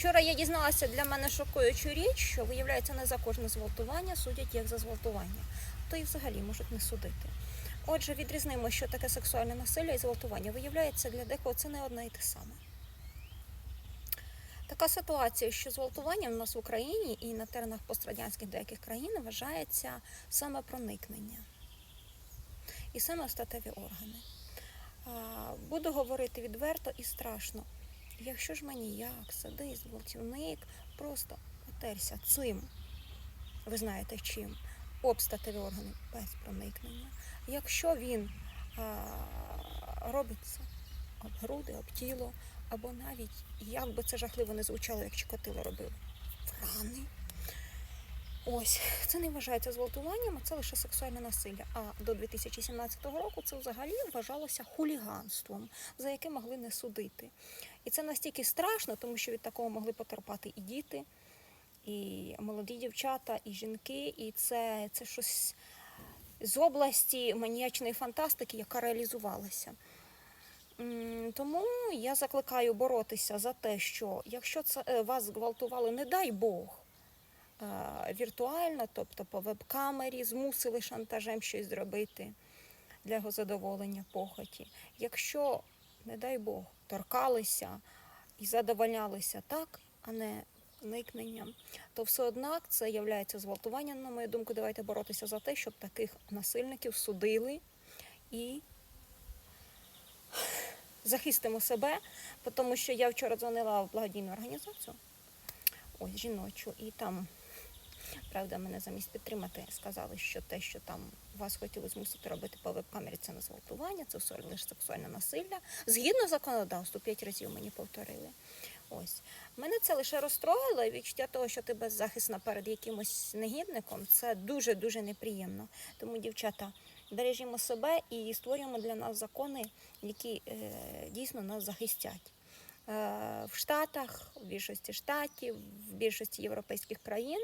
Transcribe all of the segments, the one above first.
Вчора я дізналася для мене шокуючу річ, що виявляється не за кожне зґвалтування судять як за зґвалтування, то і взагалі можуть не судити. Отже, відрізнимо, що таке сексуальне насилля і зґвалтування. Виявляється, для декого це не одне і те саме. Така ситуація, що зґвалтування в нас в Україні і на теренах пострадянських деяких країн вважається саме проникнення і саме статеві органи. Буду говорити відверто і страшно. Якщо ж маніяк, садист, гвалтівник просто потерся цим, ви знаєте чим, обстатеві органи без проникнення. Якщо він а, робиться об груди, об тіло, або навіть, як би це жахливо не звучало, як Чикатило робив, в рани. Ось, це не вважається зґвалтуванням, це лише сексуальне насилля. А до 2017 року це взагалі вважалося хуліганством, за яке могли не судити. І це настільки страшно, тому що від такого могли потерпати і діти, і молоді дівчата, і жінки. І це, це щось з області маніячної фантастики, яка реалізувалася. Тому я закликаю боротися за те, що якщо це е, вас зґвалтували, не дай Бог, віртуально, тобто по веб-камері, змусили шантажем щось зробити для його задоволення похоті. Якщо, не дай Бог, торкалися і задовольнялися так, а не никненням, то все однак це є зґвалтуванням, на мою думку, давайте боротися за те, щоб таких насильників судили і захистимо себе, тому що я вчора дзвонила в благодійну організацію, ось жіночу, і там, правда, мене замість підтримати сказали, що те, що там вас хотіли змусити робити по веб-камері, це не зґвалтування, це все лише сексуальне насилля. Згідно законодавству, п'ять разів мені повторили. Ось мене це лише розстроїло, і відчуття того, що ти беззахисна перед якимось негідником, це дуже дуже неприємно. Тому, дівчата, бережімо себе і створюємо для нас закони, які е, дійсно нас захистять. Е, в Штатах, в більшості штатів, в більшості європейських країн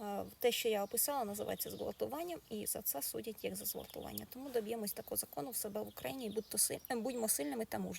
е, те, що я описала, називається зґвалтуванням, і за це судять як за зґвалтування. Тому доб'ємось такого закону в себе в Україні і будьмо сильними та мужніми.